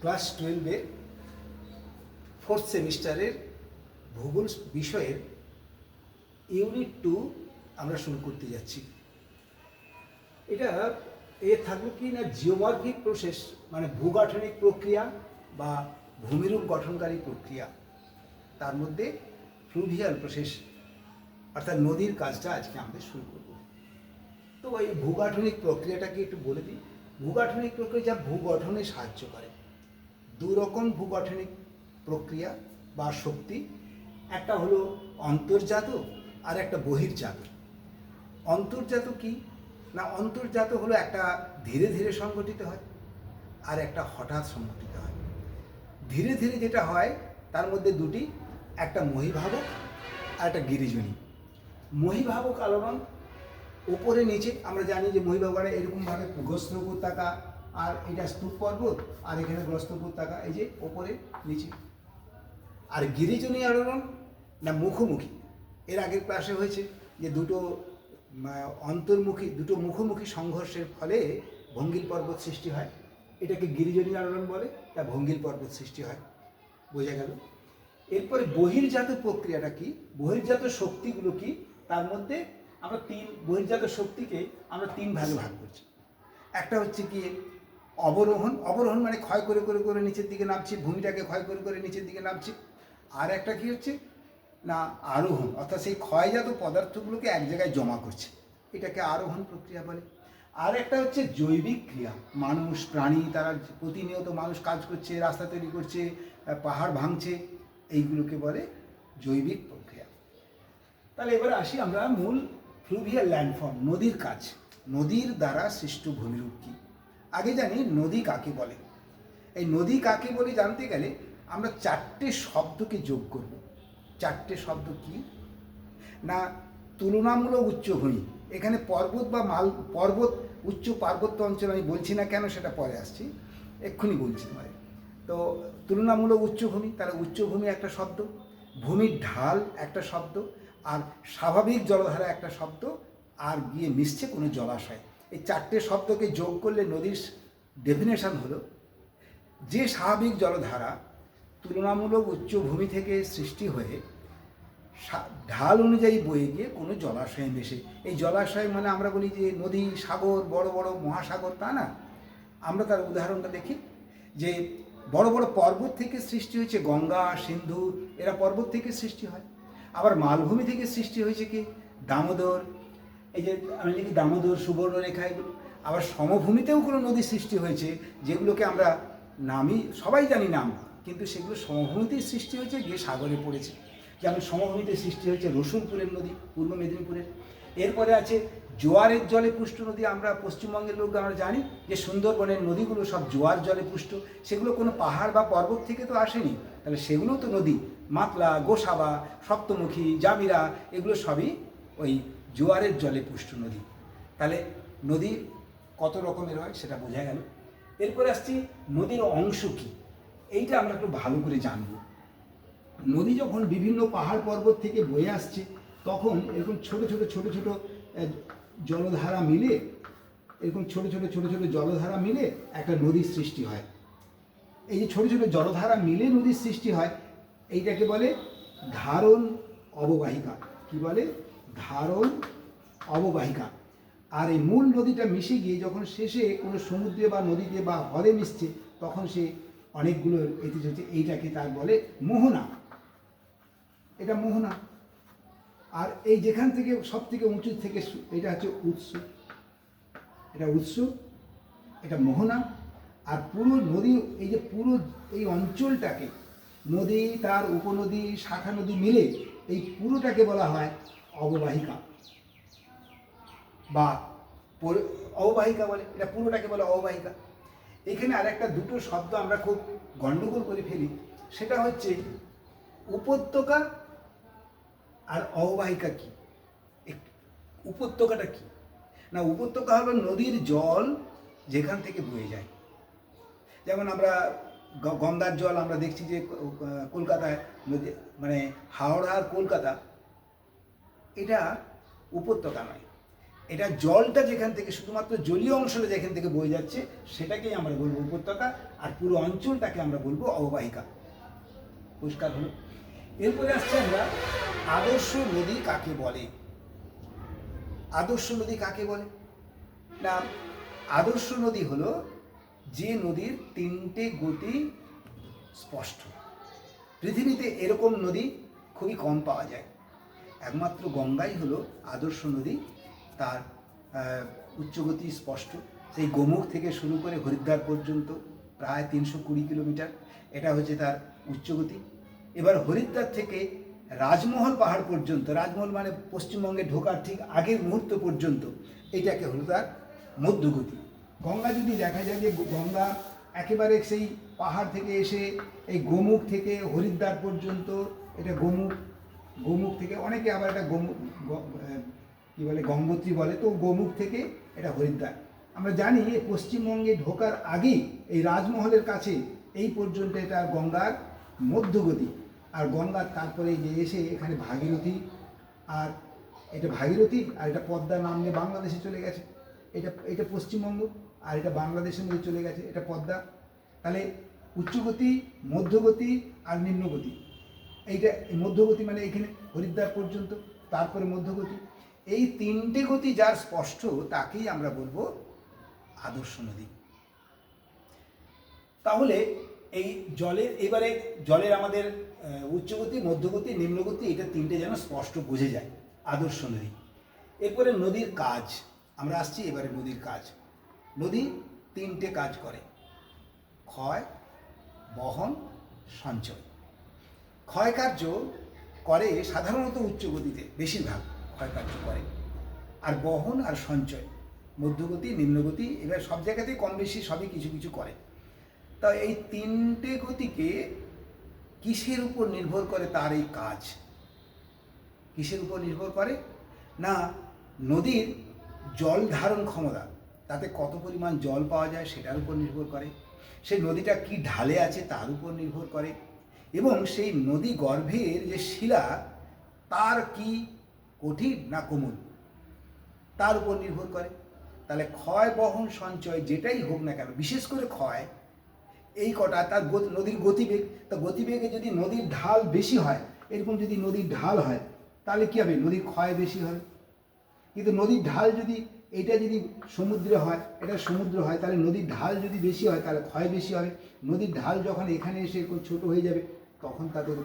Class টুয়েলভের fourth সেমিস্টারের ভূগোল বিষয়ের ইউনিট টু আমরা শুরু করতে যাচ্ছি। এটা এ থাকবে কি না জিওমর্ফিক প্রসেস মানে ভূগাঠনিক প্রক্রিয়া বা ভূমিরূপ গঠনকারী প্রক্রিয়া। তার মধ্যে ফ্লুভিয়াল প্রসেস, অর্থাৎ নদীর কাজটা আজকে আমাদের শুরু করব। তো এই ভূগাঠনিক প্রক্রিয়াটাকে একটু বলে দিই। ভূগাঠনিক প্রক্রিয়া যা ভূগঠনে সাহায্য করে। দু রকম ভূগঠনিক প্রক্রিয়া বা শক্তি, একটা হলো অন্তর্জাত আর একটা বহির্জাত। অন্তর্জাত কি? না, অন্তর্জাত হলো একটা ধীরে ধীরে সংগঠিত হয় আর একটা হঠাৎ সংগঠিত হয়। ধীরে ধীরে যেটা হয়, তার মধ্যে দুটি, একটা মহিভাবক আর একটা গিরিজনী। মহিভাবক আলোড়ন, ওপরে নিচে, আমরা জানি যে মহিভাবকরা এরকমভাবে গ্রস্ত উপত্যকা আর এটা স্তূপ পর্বত, আর এখানে গ্রস্ত উপত্যকা এই যে ওপরে নিচে। আর গিরিজনী আলোড়ন না মুখোমুখি? এর আগের ক্লাসে হয়েছে যে দুটো অন্তর্মুখী, দুটো মুখোমুখি সংঘর্ষের ফলে ভঙ্গিল পর্বত সৃষ্টি হয়। এটাকে গিরিজনী আলোড়ন বলে, তা ভঙ্গিল পর্বত সৃষ্টি হয়। বোঝা গেল? এরপরে বহির্জাত প্রক্রিয়াটা কি? বহির্জাত শক্তিগুলো কি? তার মধ্যে আমরা তিন, বহির্জাত শক্তিকে আমরা তিন ভাগে ভাগ করছি। একটা হচ্ছে কি? অবরোহণ অবরোহণ মানে ক্ষয় করে করে করে নিচের দিকে নামছি, ভূমিটাকে ক্ষয় করে করে নিচের দিকে নামছি। আর একটা কি হচ্ছে? না, আরোহণ, অর্থাৎ সেই ক্ষয়জাত পদার্থগুলোকে এক জায়গায় জমা করছে। এটাকে আরোহণ প্রক্রিয়া বলে। আর একটা হচ্ছে জৈবিক ক্রিয়া। মানুষ, প্রাণী, তারা প্রতিনিয়ত মানুষ কাজ করছে, রাস্তা তৈরি করছে পাহাড় ভাঙছে, এইগুলোকে বলে জৈবিক প্রক্রিয়া। তাহলে এবারে আসি আমরা মূল ফ্লুভিয়াল ল্যান্ডফর্ম, নদীর কাজ। নদীর দ্বারা সৃষ্ট ভূমিরূপ কি? আগে জানি নদী কাকে বলে। এই নদী কাকে বলে জানতে গেলে আমরা চারটে শব্দকে যোগ করব। চারটে শব্দ কি? না, তুলনামূলক উচ্চভূমি এখানে পর্বত বা মাল, পর্বত, উচ্চ পার্বত্য অঞ্চল আমি বলছি না কেন সেটা পরে আসছি। এক্ষুনি বলছি মানে তো তুলনামূলক উচ্চভূমি তাহলে উচ্চভূমি একটা শব্দ, ভূমির ঢাল একটা শব্দ, আর স্বাভাবিক জলধারা একটা শব্দ, আর গিয়ে মিশছে কোনো জলাশয়। এই চারটে শব্দকে যোগ করলে নদীর ডেফিনেশন হলো, যে স্বাভাবিক জলধারা তুলনামূলক উচ্চভূমি থেকে সৃষ্টি হয়ে ঢাল অনুযায়ী বয়ে গিয়ে কোনো জলাশয়ে মেশে। এই জলাশয় মানে আমরা বলি যে নদী, সাগর, বড় বড় মহাসাগর, তা না? আমরা তার উদাহরণটা দেখি, যে বড় বড় পর্বত থেকে সৃষ্টি হয়েছে গঙ্গা, সিন্ধু, এরা পর্বত থেকে সৃষ্টি হয়। আবার মালভূমি থেকে সৃষ্টি হয়েছে কি? দামোদর এই যে আমি লিখি দামোদর সুবর্ণরেখা এগুলো আবার সমভূমিতেও কোনো নদী সৃষ্টি হয়েছে যেগুলোকে আমরা নামই, সবাই জানি নাম, কিন্তু সেগুলো সমভূমিতেই সৃষ্টি হয়েছে, গিয়ে সাগরে পড়েছে। যেমন সমভূমিতে সৃষ্টি হয়েছে রসুলপুরের নদী, পূর্ব মেদিনীপুরের। এরপরে আছে জোয়ারের জলে পুষ্ট নদী, আমরা পশ্চিমবঙ্গের লোক আমরা জানি যে সুন্দরবনের নদীগুলো সব জোয়ার জলে পুষ্ট। সেগুলো কোনো পাহাড় বা পর্বত থেকে তো আসেনি। তাহলে সেগুলো তো নদী, মাতলা, গোসাবা, সপ্তমুখী, জামিরা, এগুলো সবই ওই জোয়ারের জলে পুষ্ট নদী। তাহলে নদী কত রকমের হয় সেটা বোঝা গেল। এরপরে আসছি নদীর অংশ কী? এইটা আমরা একটু ভালো করে জানব। নদী যখন বিভিন্ন পাহাড় পর্বত থেকে বয়ে আসছে, তখন এরকম ছোট ছোট ছোট ছোট জলধারা মিলে, এরকম ছোট ছোট ছোট ছোট জলধারা মিলে একটা নদীর সৃষ্টি হয়। এই যে ছোট ছোট জলধারা মিলে নদীর সৃষ্টি হয়, এইটাকে বলে ধারণ অববাহিকা। কি বলে? ধারণ অববাহিকা। আর এই মূল নদীটা মিশে গিয়ে যখন শেষে কোনো সমুদ্রে বা নদীতে বা হ্রদে মিশছে, তখন সে অনেকগুলো এতে হচ্ছে। এইটাকে তার বলে মোহনা। এটা মোহনা। আর এই যেখান থেকে সব থেকে উঁচু থেকে এটা হচ্ছে উৎস। এটা উৎস, এটা মোহনা। আর পুরো নদী এই যে পুরো এই অঞ্চলটাকে, নদী, তার উপনদী, শাখা নদী মিলে এই পুরোটাকে বলা হয় অববাহিকা। বা অববাহিকা বলে, এটা পুরোটাকে বলে অববাহিকা। এখানে আরেকটা দুটো শব্দ আমরা খুব গণ্ডগোল করে ফেলি। সেটা হচ্ছে উপত্যকা আর অববাহিকা কি? উপত্যকাটা কি? না, উপত্যকা হলো নদীর জল যেখান থেকে বয়ে যায়। যেমন আমরা গঙ্গার জল আমরা দেখছি যে কলকাতায় মানে হাওড়া আর কলকাতা এটা উপত্যকা নয়। এটা জলটা যেখান থেকে শুধুমাত্র জলীয় অংশটা যেখান থেকে বয়ে যাচ্ছে, সেটাকেই আমরা বলব উপত্যকা, আর পুরো অঞ্চলটাকে আমরা বলব অববাহিকা। পরিষ্কার হলো? এরপরে আসছে আমরা, আদর্শ নদী কাকে বলে? আদর্শ নদী কাকে বলে? না, আদর্শ নদী হলো যে নদীর তিনটে গতি স্পষ্ট। পৃথিবীতে এরকম নদী খুবই কম পাওয়া যায়। একমাত্র গঙ্গাই হলো আদর্শ নদী। তার উচ্চগতি স্পষ্ট। সেই গোমুখ থেকে শুরু করে হরিদ্বার পর্যন্ত প্রায় তিনশো কুড়ি কিলোমিটার। এটা হচ্ছে তার উচ্চগতি। এবার হরিদ্বার থেকে রাজমহল পাহাড় পর্যন্ত, রাজমহল মানে পশ্চিমবঙ্গে ঢোকার ঠিক আগের মুহূর্ত পর্যন্ত, এটাকে হলো তার মধ্যগতি। গঙ্গা যদি দেখা যায় যে গঙ্গা একেবারে সেই পাহাড় থেকে এসে, এই গোমুখ থেকে হরিদ্বার পর্যন্ত, এটা গোমুখ গোমুখ থেকে, অনেকে আবার এটা গোমুখ কি বলে, গঙ্গোত্রী বলে, তো গোমুখ থেকে এটা হরিদ্বার। আমরা জানি পশ্চিমবঙ্গে ঢোকার আগেই এই রাজমহলের কাছে এই পর্যন্ত এটা গঙ্গার মধ্যগতি। আর গঙ্গার তারপরে যে এসে এখানে ভাগীরথী, আর এটা ভাগীরথী আর এটা পদ্মা নাম নিয়ে বাংলাদেশে চলে গেছে। এটা এটা পশ্চিমবঙ্গ আর এটা বাংলাদেশের মধ্যে চলে গেছে, এটা পদ্মা। তাহলে উচ্চগতি, মধ্যগতি আর নিম্নগতি। এইটা এই মধ্যগতি মানে এখানে হরিদ্বার পর্যন্ত, তারপরে মধ্যগতি। এই তিনটে গতি যার স্পষ্ট, তাকেই আমরা বলব আদর্শ নদী। তাহলে এই জলের, এবারে জলের আমাদের উচ্চগতি, মধ্যগতি, নিম্নগতি, এটা তিনটে যেন স্পষ্ট বোঝে যায়, আদর্শ নদী। এরপরে নদীর কাজ, আমরা আসছি এবারে নদীর কাজ। নদী তিনটে কাজ করে, ক্ষয়, বহন, সঞ্চয়। ক্ষয় কার্য করে সাধারণত উচ্চ গতিতে, বেশিরভাগ ক্ষয় কার্য করে। আর বহন আর সঞ্চয়, মধ্যগতি, নিম্নগতি, এবার সব জায়গাতেই কম বেশি সবই কিছু কিছু করে। তা এই তিনটে গতিকে কিসের উপর নির্ভর করে তার এই কাজ? কিসের উপর নির্ভর করে? না, নদীর জল ধারণ ক্ষমতা, তাতে কত পরিমাণ জল পাওয়া যায় সেটার উপর নির্ভর করে। সেই নদীটা কি ঢালে আছে তার উপর নির্ভর করে। এবং সেই নদী গর্ভের যে শিলা, তার কি কঠিন না কোমল? তার উপর নির্ভর করে। তাহলে ক্ষয়, বহন, সঞ্চয় যেটাই হোক না কেন, বিশেষ করে ক্ষয়, এই কটা, তার নদীর গতিবেগ। তা গতিবেগে যদি নদীর ঢাল বেশি হয়, এরকম যদি নদীর ঢাল হয়, তাহলে কী হবে? নদীর ক্ষয় বেশি হবে। কিন্তু নদীর ঢাল যদি, এটা যদি সমুদ্রে হয়, এটা সমুদ্র হয়, তাহলে নদীর ঢাল যদি বেশি হয়, তাহলে ক্ষয় বেশি হবে। নদীর ঢাল যখন এখানে এসে ছোট হয়ে যাবে তখন তাদের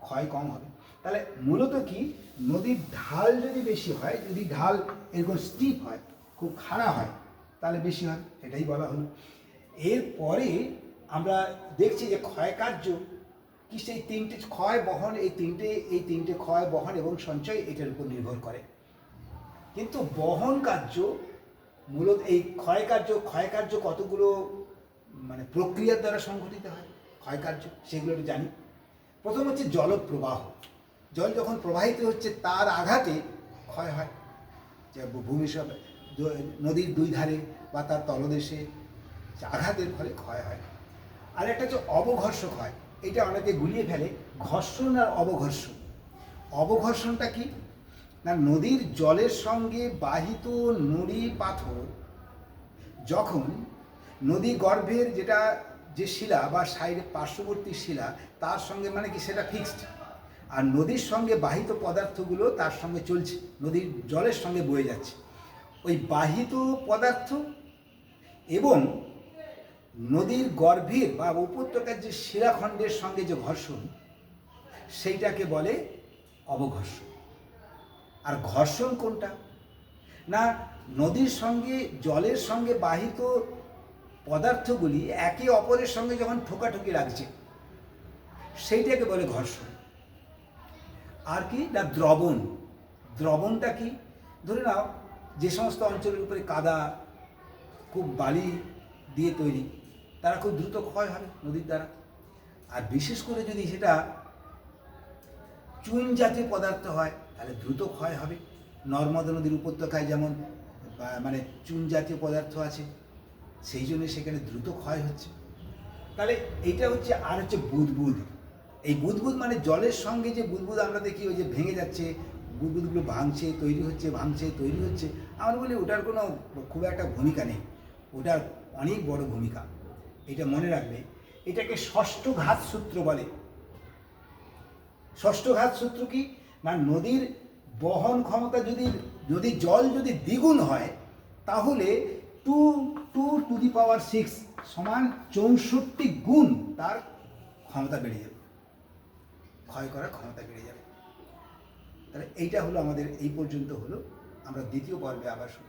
ক্ষয় কম হবে? তাহলে মূলত কি? নদীর ঢাল যদি বেশি হয়, যদি ঢাল এরকম স্টিপ হয়, খুব খাড়া হয়, তাহলে বেশি হয়, এটাই বলা হলো। এরপরে আমরা দেখছি যে ক্ষয়কার্য কি সেই তিনটে ক্ষয় বহন, এই তিনটে এই তিনটে ক্ষয় বহন এবং সঞ্চয়, এটার উপর নির্ভর করে। কিন্তু বহন কার্য, মূলত এই ক্ষয় কার্য ক্ষয় কার্য কতগুলো মানে প্রক্রিয়ার দ্বারা সংঘটিত হয়? ক্ষয় কার্য, সেগুলো জানি। প্রথম হচ্ছে জলপ্রবাহ। জল যখন প্রবাহিত হচ্ছে, তার আঘাতে ক্ষয় হয়। যে ভূমি সব নদীর দুই ধারে বা তার তলদেশে আঘাতের ফলে ক্ষয় হয়। আর একটা হচ্ছে অবঘর্ষ ক্ষয় এটা অনেকে গুলিয়ে ফেলে। ঘর্ষণ আর অবঘর্ষণ। অবঘর্ষণটা কি? না, নদীর জলের সঙ্গে বাহিত নুড়ি পাথর যখন নদী গর্ভের যেটা যে শিলা বা সাইডে পার্শ্ববর্তী শিলা, তার সঙ্গে মানে কি সেটা ফিক্সড আর নদীর সঙ্গে বাহিত পদার্থগুলো তার সঙ্গে চলছে, নদীর জলের সঙ্গে বয়ে যাচ্ছে। ওই বাহিত পদার্থ এবং নদীর গর্ভের বা উপত্যকার যে শিলাখণ্ডের সঙ্গে যে ঘর্ষণ, সেইটাকে বলে অবঘর্ষণ। আর ঘর্ষণ কোনটা? না, নদীর সঙ্গে, জলের সঙ্গে বাহিত পদার্থগুলি একে অপরের সঙ্গে যখন ঠোকাঠুকি লাগছে, সেইটাকে বলে ঘর্ষণ। আর কি? না, দ্রবণ। দ্রবণটা কি? ধরে নাও, যে সমস্ত অঞ্চলের উপরে কাদা, খুব বালি দিয়ে তৈরি, তারা খুব দ্রুত ক্ষয় হবে নদীর দ্বারা। আর বিশেষ করে যদি সেটা চুন জাতীয় পদার্থ হয়, তাহলে দ্রুত ক্ষয় হবে। নর্মদা নদীর উপত্যকায় যেমন মানে চুন জাতীয় পদার্থ আছে সেই জন্য সেখানে দ্রুত ক্ষয় হচ্ছে। তাহলে এইটা হচ্ছে আর হচ্ছে বুদবুদ। এই বুদবুদ মানে জলের সঙ্গে যে বুদবুদ আমরা দেখি, ওই যে ভেঙে যাচ্ছে, বুদবুদগুলো ভাঙছে, তৈরি হচ্ছে, ভাঙছে, তৈরি হচ্ছে, আমরা বলি ওটার কোনো খুব একটা ভূমিকা নেই। ওটার অনেক বড় ভূমিকা। এটা মনে রাখবে, এটাকে ষষ্ঠ ঘাত সূত্র বলে। ষষ্ঠ ঘাত সূত্র কি? না, নদীর বহন ক্ষমতা যদি নদীর জল যদি দ্বিগুণ হয়, তাহলে two two to the power six সমান চৌষট্টি গুণ তার ক্ষমতা বেড়ে যাবে। ক্ষয় করার ক্ষমতা বেড়ে যাবে। তাহলে এইটা হলো আমাদের, এই পর্যন্ত হলো। আমরা দ্বিতীয় পর্বে আবার শুরু